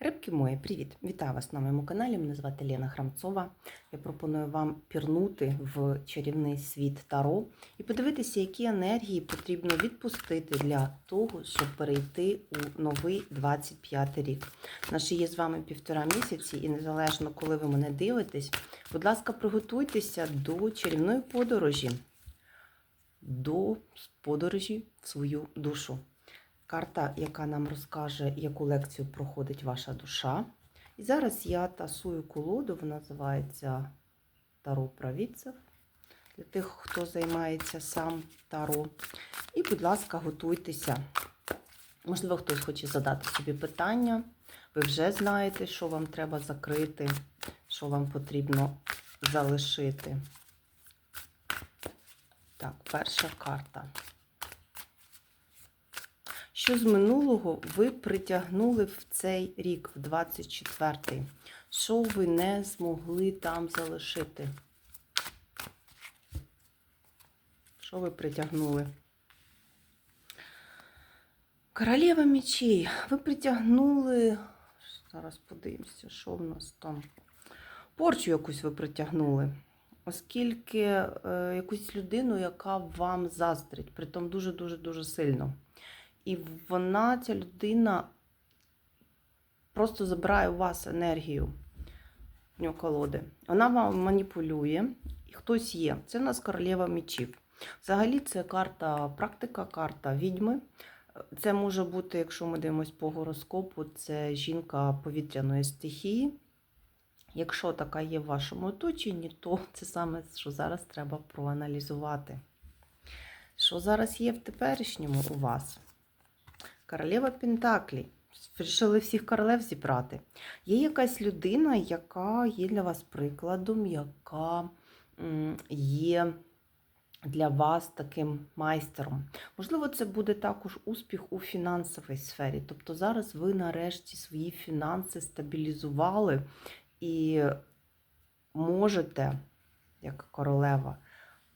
Рибки мої, привіт! Вітаю вас на моєму каналі. Мене звати Лена Храмцова. Я пропоную вам пірнути в чарівний світ Таро і подивитися, які енергії потрібно відпустити для того, щоб перейти у новий 25 рік. Наші є з вами півтора місяці, і незалежно, коли ви мене дивитесь, будь ласка, приготуйтеся до чарівної подорожі, до подорожі в свою душу. Карта, яка нам розкаже, яку лекцію проходить ваша душа. І зараз я тасую колоду, вона називається Таро Провідцев. Для тих, хто займається сам Таро. І, будь ласка, готуйтеся. Можливо, хтось хоче задати собі питання. Ви вже знаєте, що вам треба закрити, що вам потрібно залишити. Так, перша карта. Що з минулого ви притягнули в цей рік, в 24-й? Що ви не змогли там залишити? Що ви притягнули? Королева мечей. Ви притягнули. Зараз подивимося, що в нас там. Порчу якусь ви притягнули. Оскільки е, якусь людину, яка вам заздрить, притом дуже-дуже-дуже сильно. І вона, ця людина, просто забирає у вас енергію в нього колоди. Вона вам маніпулює, і хтось є. Це в нас королева мечів. Взагалі, це карта практика, карта відьми. Це може бути, якщо ми дивимося по гороскопу, це жінка повітряної стихії. Якщо така є в вашому оточенні, то це саме, що зараз треба проаналізувати. Що зараз є в теперішньому у вас? Королева Пентаклі. Вирішили всіх королев зібрати. Є якась людина, яка є для вас прикладом, яка є для вас таким майстером. Можливо, це буде також успіх у фінансовій сфері. Тобто зараз ви нарешті свої фінанси стабілізували і можете, як королева,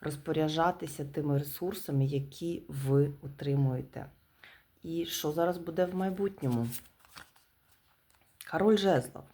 розпоряджатися тими ресурсами, які ви отримуєте. І що зараз буде в майбутньому? Король жезлов.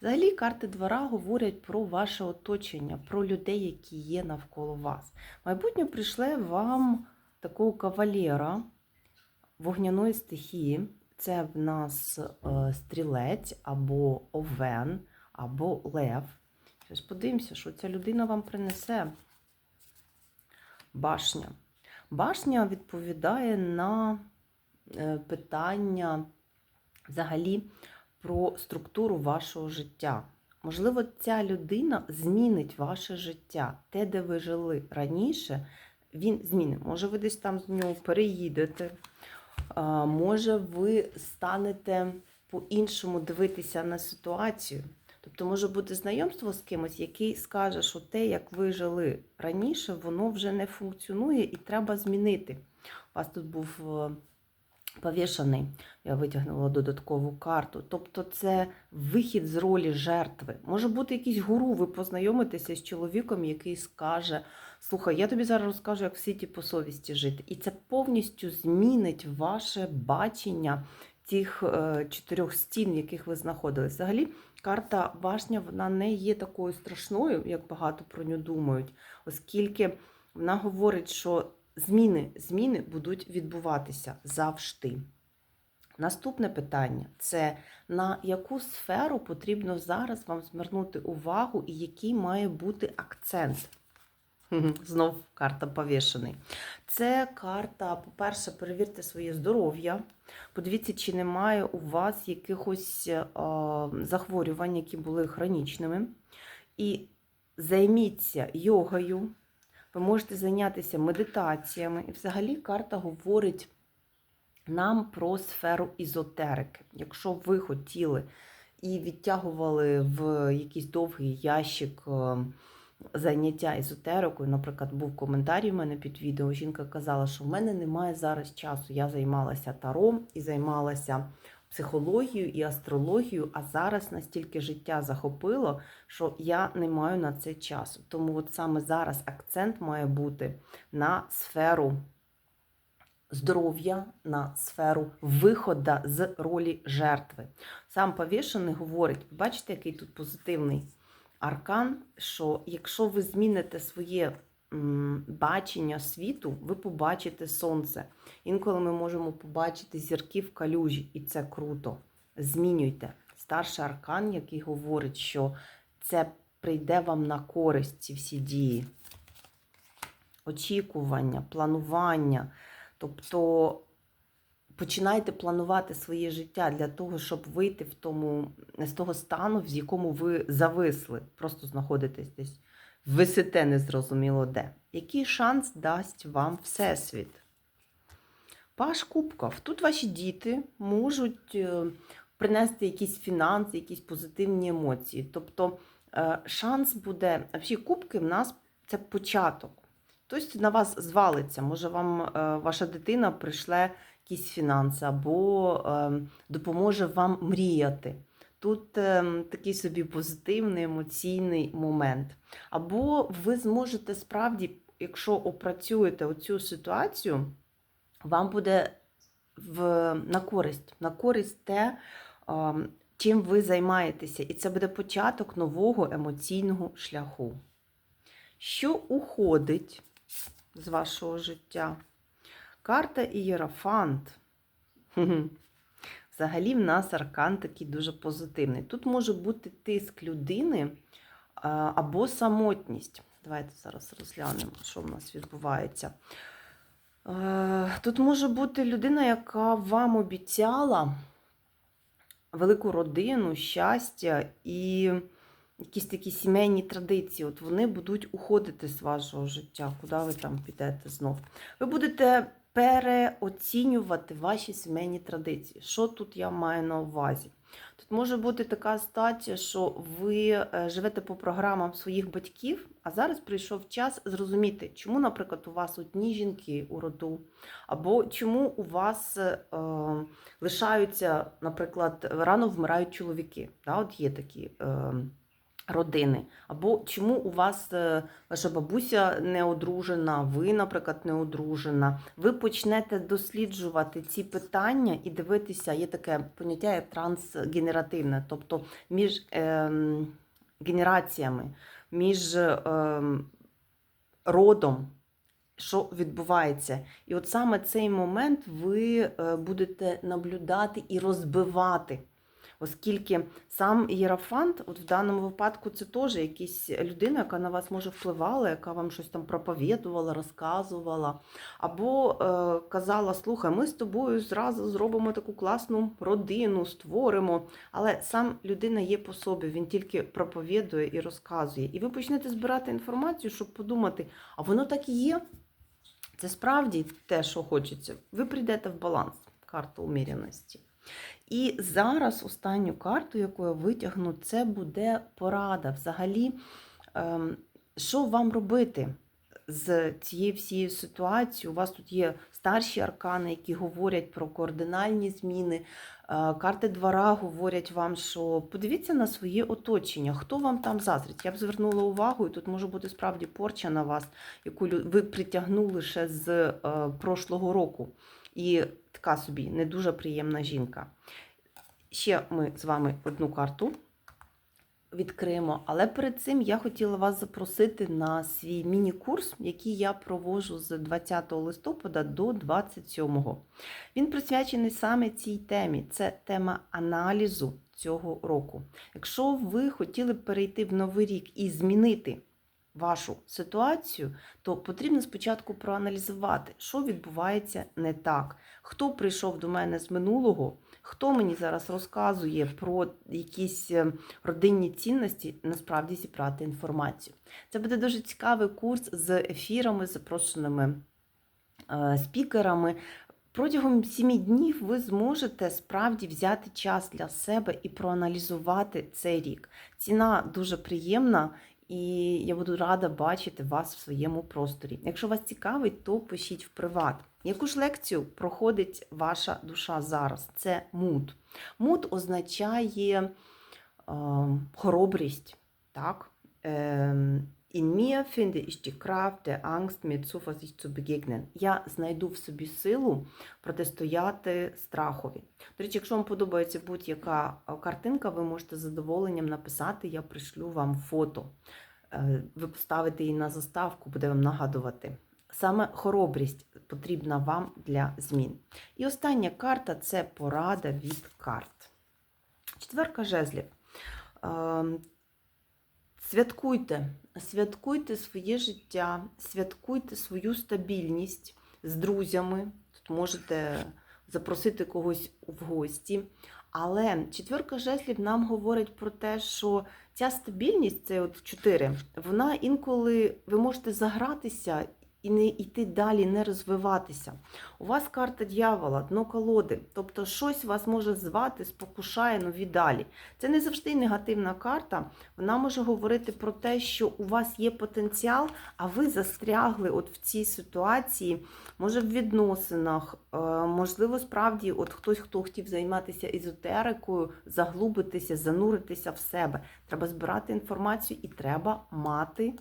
Взагалі, карти двора говорять про ваше оточення, про людей, які є навколо вас. Майбутнє прийшле вам такого кавалера вогняної стихії. Це в нас е, стрілець або овен, або лев. Зараз подивимося, що ця людина вам принесе. Башня. Башня відповідає на питання взагалі про структуру вашого життя. Можливо, ця людина змінить ваше життя. Те, де ви жили раніше, він змінить. Може, ви десь там з нього переїдете, може, ви станете по-іншому дивитися на ситуацію. Тобто, може бути знайомство з кимось, який скаже, що те, як ви жили раніше, воно вже не функціонує і треба змінити. У вас тут був Повішаний, я витягнула додаткову карту. Тобто це вихід з ролі жертви. Може бути якийсь гуру, ви познайомитеся з чоловіком, який скаже: Слухай, я тобі зараз розкажу, як в світі по совісті жити. І це повністю змінить ваше бачення тих е, чотирьох стін, в яких ви знаходились. Взагалі, карта башня вона не є такою страшною, як багато про нього думають, оскільки вона говорить, що зміни, зміни будуть відбуватися завжди. Наступне питання це на яку сферу потрібно зараз вам звернути увагу і який має бути акцент. Знов карта повішений. Це карта, по-перше, перевірте своє здоров'я. Подивіться, чи немає у вас якихось а, захворювань, які були хронічними. І займіться йогою, ви можете зайнятися медитаціями. І взагалі карта говорить нам про сферу ізотерики. Якщо ви хотіли і відтягували в якийсь довгий ящик е, заняття езотерикою, наприклад, був коментарій в мене під відео, жінка казала, що в мене немає зараз часу. Я займалася таром і займалася психологію і астрологію, а зараз настільки життя захопило, що я не маю на це часу. Тому от саме зараз акцент має бути на сферу здоров'я, на сферу виходу з ролі жертви. Сам повішений говорить, бачите, який тут позитивний аркан, що якщо ви зміните своє бачення світу, ви побачите сонце. Інколи ми можемо побачити зірки в калюжі, і це круто. Змінюйте. Старший аркан, який говорить, що це прийде вам на користь ці всі дії. Очікування, планування. Тобто починайте планувати своє життя для того, щоб вийти в тому, з того стану, в якому ви зависли, просто знаходитесь десь, висите незрозуміло де. Який шанс дасть вам Всесвіт? Паш Кубков. Тут ваші діти можуть е, принести якісь фінанси, якісь позитивні емоції. Тобто е, шанс буде, всі кубки в нас це початок. Хтось на вас звалиться, може вам е, ваша дитина прийшле якісь фінанси або допоможе вам мріяти. Тут е, такий собі позитивний емоційний момент. Або ви зможете справді, якщо опрацюєте оцю ситуацію, вам буде в, на користь, на користь те, е, чим ви займаєтеся. І це буде початок нового емоційного шляху. Що уходить з вашого життя? Карта Ієрофант. Взагалі, в нас аркан такий дуже позитивний. Тут може бути тиск людини або самотність. Давайте зараз розглянемо, що в нас відбувається. Тут може бути людина, яка вам обіцяла велику родину, щастя і якісь такі сімейні традиції. От вони будуть уходити з вашого життя, куди ви там підете знов. Ви будете переоцінювати ваші сімейні традиції. Що тут я маю на увазі? Тут може бути така ситуація, що ви е, живете по програмам своїх батьків, а зараз прийшов час зрозуміти, чому, наприклад, у вас одні жінки у роду, або чому у вас е, лишаються, наприклад, рано вмирають чоловіки. Да, от є такі. Е, Родини, або чому у вас е, ваша бабуся не одружена, ви, наприклад, не одружена. Ви почнете досліджувати ці питання і дивитися, є таке поняття як трансгенеративне, тобто між ем, генераціями, між ем, родом, що відбувається. І от саме цей момент ви е, будете наблюдати і розбивати. Оскільки сам Єрофант, от в даному випадку, це теж якась людина, яка на вас може впливала, яка вам щось там проповідувала, розказувала, або е, казала: слухай, ми з тобою зразу зробимо таку класну родину, створимо. Але сам людина є по собі, він тільки проповідує і розказує. І ви почнете збирати інформацію, щоб подумати, а воно так і є. Це справді те, що хочеться. Ви прийдете в баланс, карта уміряності. І зараз останню карту, яку я витягну, це буде порада. Взагалі, ем, що вам робити з цією всією ситуацією? У вас тут є старші аркани, які говорять про координальні зміни. Е, Карти двора говорять вам, що подивіться на своє оточення, хто вам там заздрить. Я б звернула увагу, і тут може бути справді порча на вас, яку ви притягнули ще з е, прошлого року. І така собі не дуже приємна жінка. Ще ми з вами одну карту відкриємо, але перед цим я хотіла вас запросити на свій міні-курс, який я проводжу з 20 листопада до 27. Він присвячений саме цій темі. Це тема аналізу цього року. Якщо ви хотіли б перейти в новий рік і змінити вашу ситуацію, то потрібно спочатку проаналізувати, що відбувається не так, хто прийшов до мене з минулого, хто мені зараз розказує про якісь е, родинні цінності, насправді зібрати інформацію. Це буде дуже цікавий курс з ефірами, запрошеними е, спікерами. Протягом сімі днів ви зможете справді взяти час для себе і проаналізувати цей рік. Ціна дуже приємна, і я буду рада бачити вас в своєму просторі. Якщо вас цікавить, то пишіть в приват. Яку ж лекцію проходить ваша душа зараз? Це муд. Муд означає е, хоробрість, так? Е, In mir finde ich die Kraft der Angst, mit Zuversicht zu begegnen. Я знайду в собі силу протистояти страхові. До речі, якщо вам подобається будь-яка картинка, ви можете з задоволенням написати, я пришлю вам фото. Е, Ви поставите її на заставку, буде вам нагадувати. Саме хоробрість потрібна вам для змін. І остання карта це порада від карт. Четверка жезлів. Святкуйте, святкуйте своє життя, святкуйте свою стабільність з друзями. Тут можете запросити когось в гості. Але четверка жезлів нам говорить про те, що ця стабільність, це от чотири, вона інколи ви можете загратися і не йти далі, не розвиватися. У вас карта дьявола, дно колоди, тобто щось вас може звати, спокушає нові далі. Це не завжди негативна карта. Вона може говорити про те, що у вас є потенціал, а ви застрягли от в цій ситуації, може в відносинах, е, можливо, справді, от хтось, хто хотів займатися езотерикою, заглубитися, зануритися в себе. Треба збирати інформацію і треба мати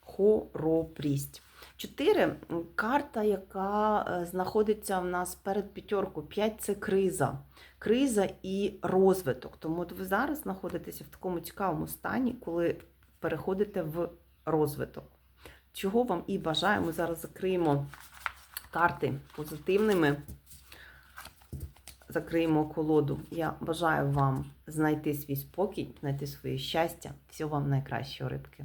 хоробрість. Чотири карта, яка е, знаходиться в нас перед п'ятеркою. П'ять це криза. Криза і розвиток. Тому от ви зараз знаходитеся в такому цікавому стані, коли переходите в розвиток. Чого вам і бажаю. Ми зараз закриємо карти позитивними. Закриємо колоду. Я бажаю вам знайти свій спокій, знайти своє щастя. Всього вам найкращого, рибки.